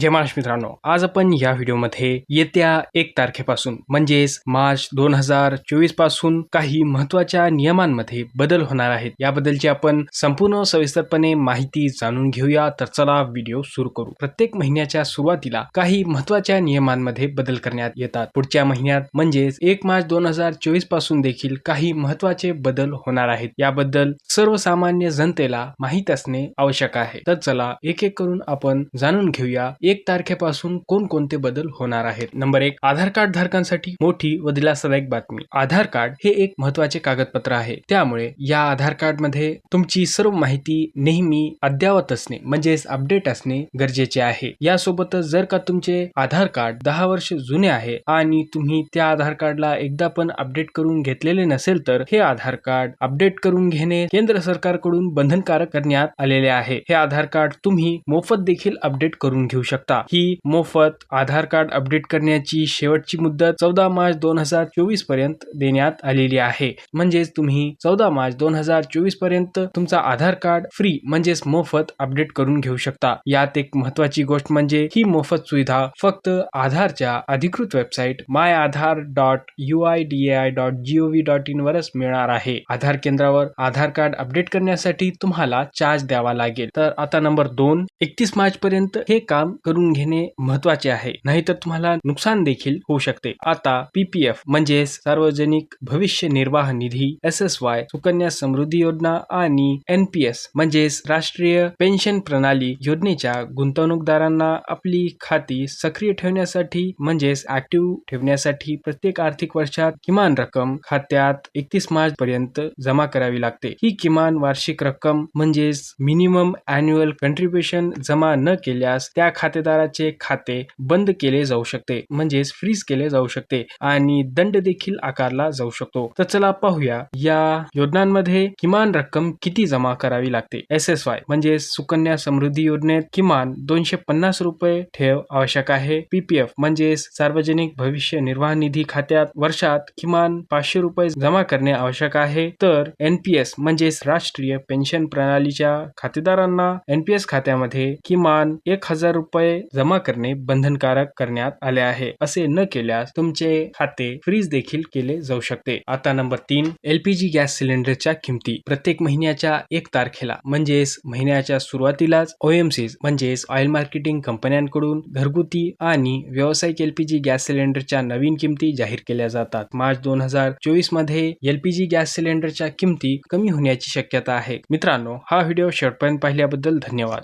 जय महाराष्ट्र मित्रांनो आज आपण या व्हिडिओमध्ये येत्या एक तारखेपासून म्हणजेच मार्च दोन हजार चोवीसपासून काही महत्त्वाच्या नियमांमध्ये बदल होणार आहेत. याबद्दलची आपण संपूर्ण सविस्तरपणे माहिती जाणून घेऊया. तर चला व्हिडिओ सुरू करू. प्रत्येक महिन्याच्या सुरुवातीला काही महत्त्वाच्या नियमांमध्ये बदल करण्यात येतात. पुढच्या महिन्यात म्हणजेच एक मार्च दोन हजार चोवीसपासून देखील काही महत्त्वाचे बदल होणार आहेत. याबद्दल सर्वसामान्य जनतेला माहीत असणे आवश्यक आहे. तर चला एक एक करून आपण जाणून घेऊया एक तारखेपासून कोणकोणते बदल होणार आहेत? नंबर एक आधार कार्ड धारकांसाठी मोठी व दिलासादायक बातमी. आधार कार्ड हे एक महत्त्वाचे कागदपत्र आहे. त्यामुळे या आधार कार्डमध्ये तुमची सर्व माहिती नेहमी अद्ययावत असणे म्हणजेच अपडेट असणे गरजेचे आहे. यासोबतच जर का तुमचे आधार कार्ड दहा वर्ष जुने आहे आणि तुम्ही त्या आधार कार्डला एकदा पण अपडेट करून घेतलेले नसेल तर हे आधार कार्ड अपडेट करून घेणे केंद्र सरकारकडून बंधनकारक करण्यात आलेले आहे. हे आधार कार्ड तुम्ही मोफत देखील अपडेट करून घेऊ शकता. ही मोफत आधार कार्ड अपडेट करण्याची शेवटची मुदत चौदा मार्च दोन हजार चोवीसपर्यंत देण्यात आलेली आहे. म्हणजेच तुम्ही चौदा मार्च दोन हजार चोवीसपर्यंत तुमचा आधार कार्ड फ्री म्हणजेच मोफत अपडेट करून घेऊ शकता. यात एक महत्वाची गोष्ट म्हणजे ही मोफत सुविधा फक्त आधारच्या अधिकृत website my Aadhaar dot U I D I dot G O V dot in वरच मिळणार आहे. आधार केंद्रावर आधार कार्ड अपडेट करण्यासाठी तुम्हाला चार्ज द्यावा लागेल. तर आता नंबर दोन एकतीस मार्च पर्यंत हे काम करून घेणे महत्त्वाचे आहे. नाहीतर तुम्हाला नुकसान देखील होऊ शकते. आता पीपीएफ म्हणजेच सार्वजनिक भविष्य निर्वाह निधी S S Y Sukanya Samriddhi Yojana आणि एन पी एस म्हणजेच राष्ट्रीय पेन्शन प्रणाली योजनेच्या गुंतवणूकदारांना आपली खाती सक्रिय ठेवण्यासाठी म्हणजेच ऍक्टिव्ह ठेवण्यासाठी प्रत्येक आर्थिक वर्षात किमान रक्कम खात्यात एकतीस मार्च पर्यंत जमा करावी लागते. ही किमान वार्षिक रक्कम म्हणजेच मिनिमम अॅन्युअल कंट्रीब्युशन जमा न केल्यास त्या खातेदाराचे खाते बंद केले जाऊ शकते म्हणजेच फ्रीज केले जाऊ शकते आणि दंड देखील आकारला जाऊ शकतो. तर चला पाहूया या योजनांमध्ये किमान रक्कम किती जमा करावी लागते? एस एस वाय म्हणजे सुकन्या समृद्धी योजनेत किमान दोनशे पन्नास रुपये ठेव आवश्यक आहे. पीपीएफ म्हणजे सार्वजनिक भविष्य निर्वाह निधी खात्यात वर्षात किमान पाचशे रुपये जमा करणे आवश्यक आहे. तर एनपीएस म्हणजेच राष्ट्रीय पेन्शन प्रणालीच्या खातेदारांना एनपीएस खात्यामध्ये किमान एक हजार रुपये रुपये जमा करणे बंधनकारक करण्यात आले आहे. असे न केल्यास तुमचे खाते फ्रीज देखील केले जाऊ शकते. आता नंबर तीन एलपीजी गॅस सिलेंडरच्या किमती. प्रत्येक महिन्याच्या एक तारखेला म्हणजेच महिन्याच्या सुरुवातीलाच ओएमसी म्हणजेच ऑइल मार्केटिंग कंपन्यांकडून घरगुती आणि व्यावसायिक एलपीजी गॅस सिलेंडरच्या नवीन किमती जाहीर केल्या जातात. मार्च दोन हजार चोवीसमध्ये एलपीजी गॅस सिलेंडरच्या किमती कमी होण्याची शक्यता आहे. मित्रांनो हा व्हिडिओ शेवटपर्यंत पाहिल्याबद्दल धन्यवाद.